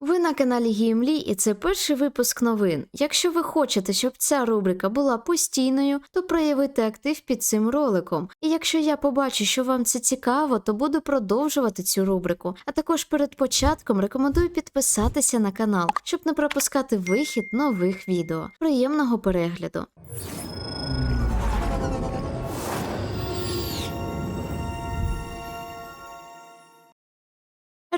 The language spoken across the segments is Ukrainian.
Ви на каналі Гімлі, і це перший випуск новин. Якщо ви хочете, щоб ця рубрика була постійною, то проявити актив під цим роликом. І якщо я побачу, що вам це цікаво, то буду продовжувати цю рубрику. А також перед початком рекомендую підписатися на канал, щоб не пропускати вихід нових відео. Приємного перегляду!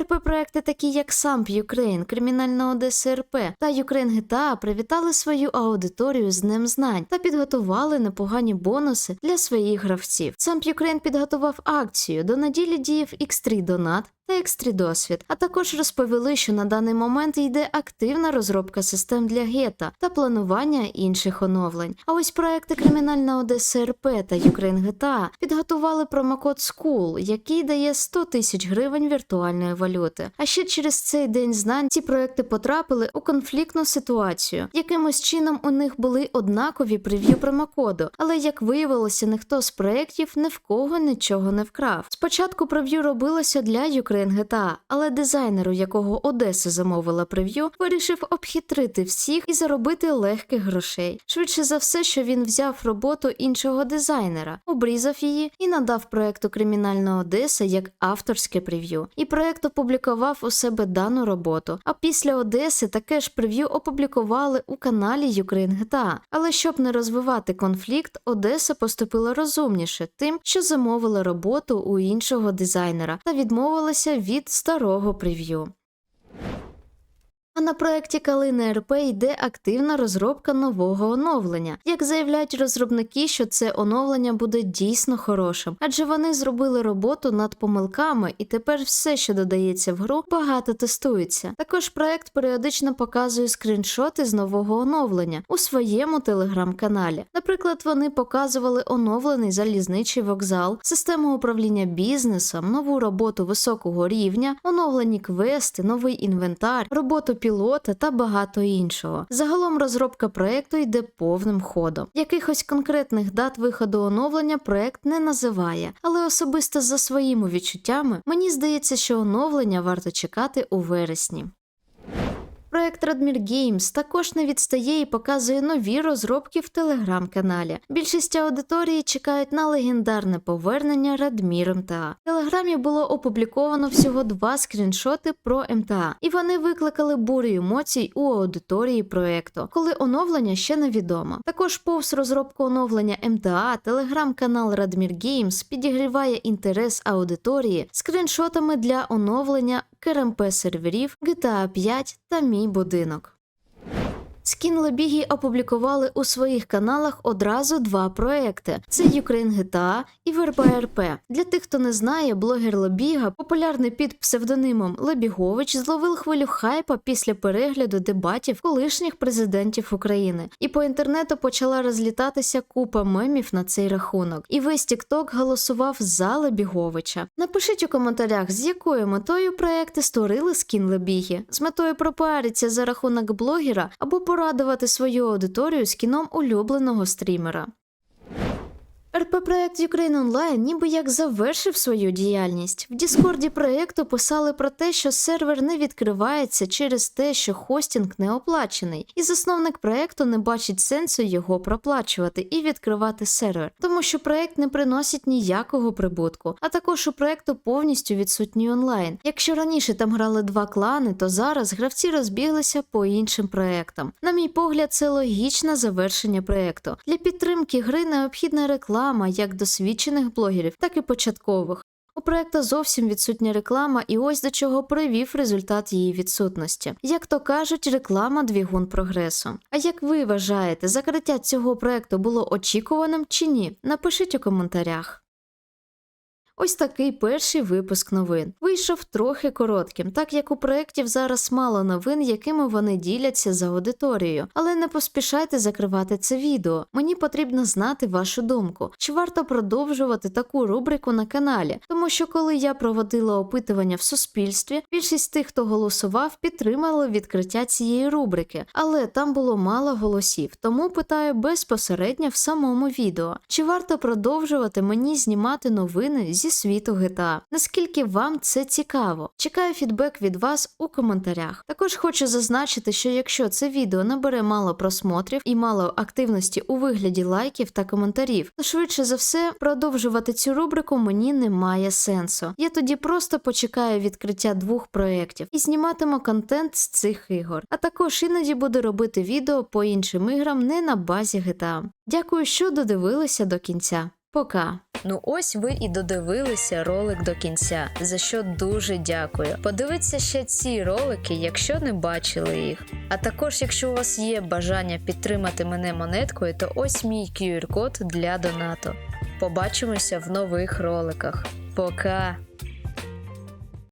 РП-проекти, такі як Самп Ukraine, Кримінальна Одеса РП та Ukraine GTA привітали свою аудиторію з Днем знань та підготували непогані бонуси для своїх гравців. Самп Ukraine підготував акцію. До неділі діяв X3 Донат X3 досвід, а також розповіли, що на даний момент йде активна розробка систем для гета та планування інших оновлень. А ось проекти Кримінальна Одеса РП та Ukraine GTA підготували промокод SCHOOL, який дає 100 тисяч гривень віртуальної валюти. А ще через цей день знань ці проекти потрапили у конфліктну ситуацію. Якимось чином у них були однакові прев'ю промокоду, але як виявилося, ніхто з проєктів ні в кого нічого не вкрав. Спочатку прев'ю робилося для Ukraine GTA, але дизайнер, у якого Одеса замовила прев'ю, вирішив обхитрити всіх і заробити легких грошей. Швидше за все, що він взяв роботу іншого дизайнера, обрізав її і надав проекту Кримінальна Одеса як авторське прев'ю. І проект опублікував у себе дану роботу. А після Одеси таке ж прев'ю опублікували у каналі Ukraine GTA. Але щоб не розвивати конфлікт, Одеса поступила розумніше тим, що замовила роботу у іншого дизайнера та відмовилася від старого прев'ю. А на проєкті Калина РП йде активна розробка нового оновлення. Як заявляють розробники, що це оновлення буде дійсно хорошим, адже вони зробили роботу над помилками, і тепер все, що додається в гру, багато тестується. Також проект періодично показує скріншоти з нового оновлення у своєму телеграм-каналі. Наприклад, вони показували оновлений залізничий вокзал, систему управління бізнесом, нову роботу високого рівня, оновлені квести, новий інвентар, роботу пілота та багато іншого. Загалом розробка проекту йде повним ходом. Якихось конкретних дат виходу оновлення проект не називає, але особисто за своїми відчуттями мені здається, що оновлення варто чекати у вересні. Проект Radmir Games також не відстає і показує нові розробки в телеграм-каналі. Більшість аудиторії чекають на легендарне повернення Radmir МТА. В телеграмі було опубліковано всього два скріншоти про МТА, і вони викликали бурю емоцій у аудиторії проекту, коли оновлення ще невідомо. Також повз розробку оновлення МТА телеграм-канал Radmir Games підігріває інтерес аудиторії скріншотами для оновлення КРМП серверів GTA 5 та Мій будинок. Скін Лебігі опублікували у своїх каналах одразу два проекти: це Ukraine GTA і Верба РП. Для тих, хто не знає, блогер Лебіга, популярний під псевдонимом Лебігович, зловив хвилю хайпа після перегляду дебатів колишніх президентів України. І по інтернету почала розлітатися купа мемів на цей рахунок. І весь TikTok голосував за Лебіговича. Напишіть у коментарях, з якою метою проекти створили скін Лебіги, з метою пропіаритися за рахунок блогера або порадувати свою аудиторію з кіном улюбленого стрімера. РП-проект Ukraine Online ніби як завершив свою діяльність. В Діскорді проекту писали про те, що сервер не відкривається через те, що хостінг не оплачений, і засновник проекту не бачить сенсу його проплачувати і відкривати сервер, тому що проект не приносить ніякого прибутку, а також у проекту повністю відсутній онлайн. Якщо раніше там грали два клани, то зараз гравці розбіглися по іншим проектам. На мій погляд, це логічне завершення проекту. Для підтримки гри необхідна реклама як досвідчених блогерів, так і початкових. У проекта зовсім відсутня реклама, і ось до чого привів результат її відсутності. Як то кажуть, реклама двігун прогресу. А як ви вважаєте, закриття цього проекту було очікуваним чи ні? Напишіть у коментарях. Ось такий перший випуск новин. Вийшов трохи коротким, так як у проєктів зараз мало новин, якими вони діляться за аудиторією. Але не поспішайте закривати це відео. Мені потрібно знати вашу думку. Чи варто продовжувати таку рубрику на каналі? Тому що коли я проводила опитування в суспільстві, більшість тих, хто голосував, підтримали відкриття цієї рубрики, але там було мало голосів. Тому питаю безпосередньо в самому відео: чи варто продовжувати мені знімати новини зі світу GTA. Наскільки вам це цікаво? Чекаю фідбек від вас у коментарях. Також хочу зазначити, що якщо це відео набере мало просмотрів і мало активності у вигляді лайків та коментарів, то швидше за все продовжувати цю рубрику мені немає сенсу. Я тоді просто почекаю відкриття двох проєктів і зніматиму контент з цих ігор. А також іноді буду робити відео по іншим іграм не на базі GTA. Дякую, що додивилися до кінця. Пока. Ну ось ви і додивилися ролик до кінця, за що дуже дякую. Подивіться ще ці ролики, якщо не бачили їх. А також, якщо у вас є бажання підтримати мене монеткою, то ось мій QR-код для донату. Побачимося в нових роликах. Пока!